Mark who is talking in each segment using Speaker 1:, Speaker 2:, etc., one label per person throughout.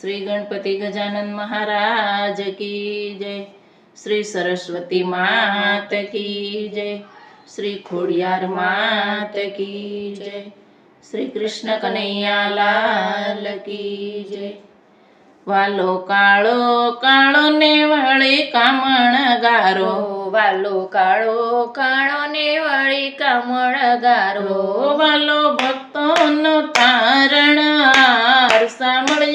Speaker 1: શ્રી ગણપતિ ગજાનંદ મહારાજ કી જય. શ્રી સરસ્વતી માત કી જય. શ્રી ખોડિયાર માત કી જય. શ્રી કૃષ્ણ કનૈયા લાલ કી જય. વાલો કાળો કાળો ને વળી કામણ ગારો.
Speaker 2: વાલો કાળો કાળો ને વળી કામણ ગારો.
Speaker 1: વાલો ભક્તોનો તારણ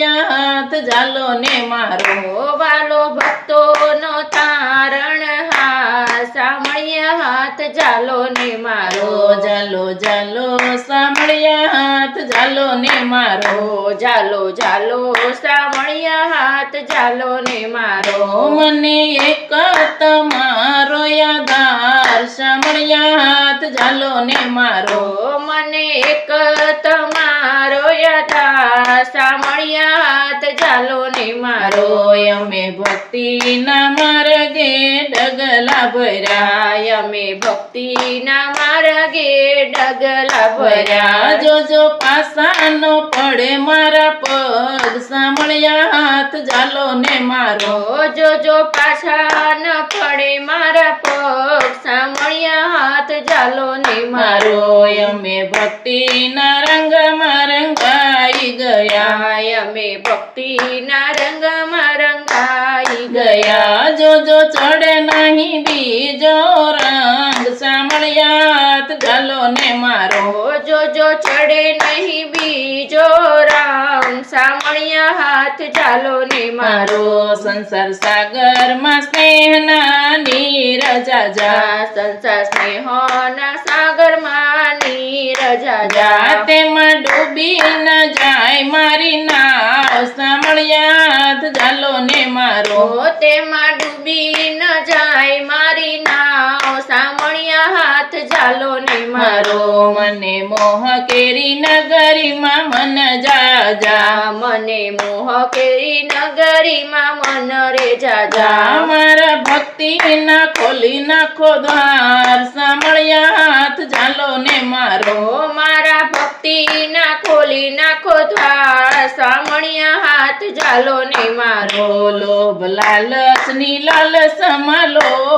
Speaker 1: સાંભળ્યા હાથ જાલો ને મારો
Speaker 2: વાલો ભક્તોનો તારણ હાર સામળિયા હાથ જાલો ને મારો.
Speaker 1: જાલો જાલો સાંભળ્યા હાથ જાલો ને મારો.
Speaker 2: ઓ જાલો જાલો સામળિયા હાથ જાલો ને મારો.
Speaker 1: મને એક તમારો યાદાર સાંભળ્યા હાથ જાલો ને મારો.
Speaker 2: મને એક તમારો યથા સામળિયા હાથ ચાલો ને મારો
Speaker 1: અમે ભક્તિના માર્ગે ડગલા ભર્યા.
Speaker 2: રાય અમે ભક્તિના માર્ગે ડગલા ભર્યા.
Speaker 1: જોજો પાસાનો પડે મારા પગ સાંભળ્યા હાથ, ચાલો ને મારો.
Speaker 2: જોજો પાછા ન પડે મારા પગ સામળિયા હાથ, ચાલો ને મારો.
Speaker 1: અમે ભક્તિના રંગમાં રંગાઈ ગયા
Speaker 2: રાય અમે ભક્તિના રંગમાં રંગાઈ ગયા
Speaker 1: ગયા જોજો ચડે નહીં બીજો રંગ સાંભળ્યા હાથ જાલો ને મારો
Speaker 2: ઓ જોજો ચડે નહીં બીજો રામ સામળિયા હાથ જાલો ને મારો
Speaker 1: મારો સંસાર સાગરમાં સ્નેહના નીર જા
Speaker 2: જા સંસાર સ્નેહોના સાગરમાં નીરજા જા
Speaker 1: જા તેમાં ડૂબી ન જાય મારી નાવ સાંભળ્યા હાથ જાલો ને મારો
Speaker 2: ઓ તેમાં ડૂબી ન જાય મારી નાવ સામળિયા જાલો ને મારો
Speaker 1: મને મોહ કેરી નગરીમાં મન જા જા
Speaker 2: જા મને મોહ કેરી નગરીમાં મન રે જા
Speaker 1: જા
Speaker 2: જા
Speaker 1: મારા ભક્તિ ના ખોલી નાખો દ્વાર. સાંભળ્યા હાથ ચાલો ને મારો.
Speaker 2: મારા ભક્તિ ના ખોલી નાખો દ્વાર. સાંભળ્યા હાથ ચાલો ને મારો.
Speaker 1: લોભ લાલચની લાલસમાં લોભાણી
Speaker 2: એ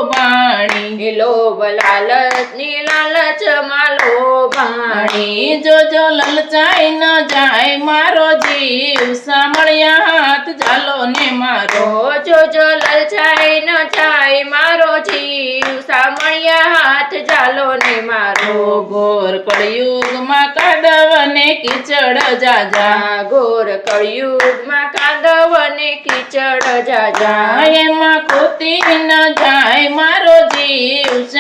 Speaker 2: લોભ લાલચની લાલચ માલો ભાણી
Speaker 1: પાણી જોજો લલચાઈ ન જાય મારો જીવ સાંભળ્યા હાથ ચાલો ને મારો
Speaker 2: જોજો લલચાઈ ન જાય મારો જીવ સાંભળ્યા હાથ ચાલો ને મારો
Speaker 1: ઘોર કળિયુગમાં કાદવ ને કીચડ જાજા
Speaker 2: જા ઘોર કળિયુગમાં કાદવ ને કીચડ જાજા જા
Speaker 1: જા એમાં કોતી ન જાય મારો જીવ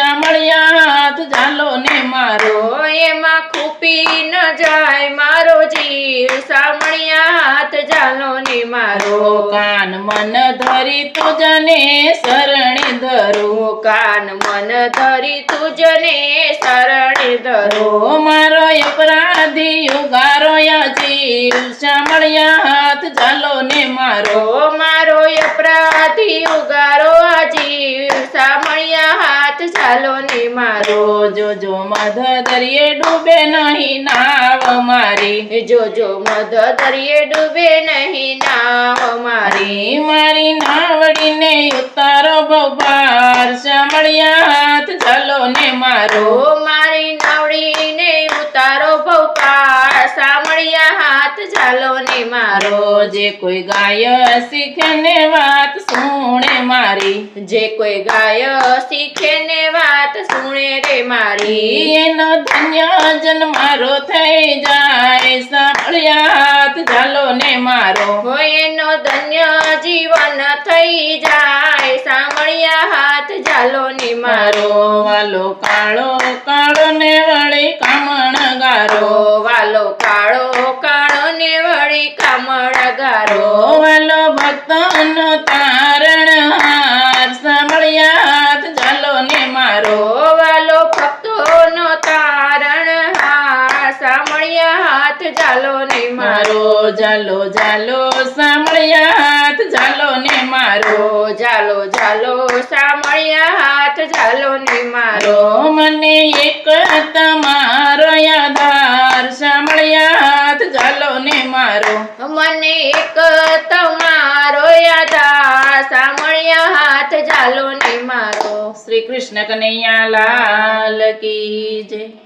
Speaker 1: હાથ જાલો ને મારો
Speaker 2: એમાં ખૂપી ન જાય મારો જીવ સામળિયા હાથ જાલો ને મારો.
Speaker 1: કાન મન ધરી તુજને શરણે ધરો.
Speaker 2: કાન મન ધરી તુજને શરણે ધરો.
Speaker 1: મારો અપરાધી ઉગારો જીવ સાંભળ્યા હાથ જાલો ને મારો.
Speaker 2: મારો અપરાધી ઉગારો આ જીવ સામળિયા હાથ ચાલો ને મારો
Speaker 1: જોજો મધ દરિયે ડૂબે નહીં નાવ મારી.
Speaker 2: જોજો મધ દરિયે ડૂબે નહીં નાવ મારી.
Speaker 1: મારી નાવડીને ઉતારો બબાર. સાંભળ્યા હાથ ચાલો ને મારો
Speaker 2: મારી નાવડીને ઉતારો ભવપાર સાંભળ્યા હાથ ચાલો ને મારો.
Speaker 1: જે કોઈ ગાય શીખે ને વાત સુણે મારી
Speaker 2: જે કોઈ ગાય શીખે ને વાત સુણે રે મારી.
Speaker 1: એનો ધન્ય જન મારો થઈ જાય સાંભળ્યાત હાથ ચાલો ને મારો.
Speaker 2: હોય એનો ધન્ય જીવન થઈ જાય સાંભળ્યા હાથ ચાલો ને મારો.
Speaker 1: વાલો કાળો કાળો ને વળી કામણ ગારો.
Speaker 2: વાલો કાળો કાળો ને વળી કામણ ગારો.
Speaker 1: વાલો ભક્તનો તારણ હાર સાંભળ્યા હાથ ચાલો ને મારો
Speaker 2: ઓ વાલો ભક્તોનો તારણ હાર સામળિયા હાથ ચાલો ને મારો
Speaker 1: જાલો જાલો સાંભળ્યા હાથ જાલો ને મારો
Speaker 2: જાલો જાલો સામળિયા હાથ જાલો ને મારો.
Speaker 1: મને એક તમારો યાદાર સાંભળ્યા હાથ ઝાલો ને મારો.
Speaker 2: મને એક તમારો યાદાર સાંભળ્યા હાથ ઝાલો ને મારો.
Speaker 1: શ્રી કૃષ્ણ કનૈયા લાલ કી જય.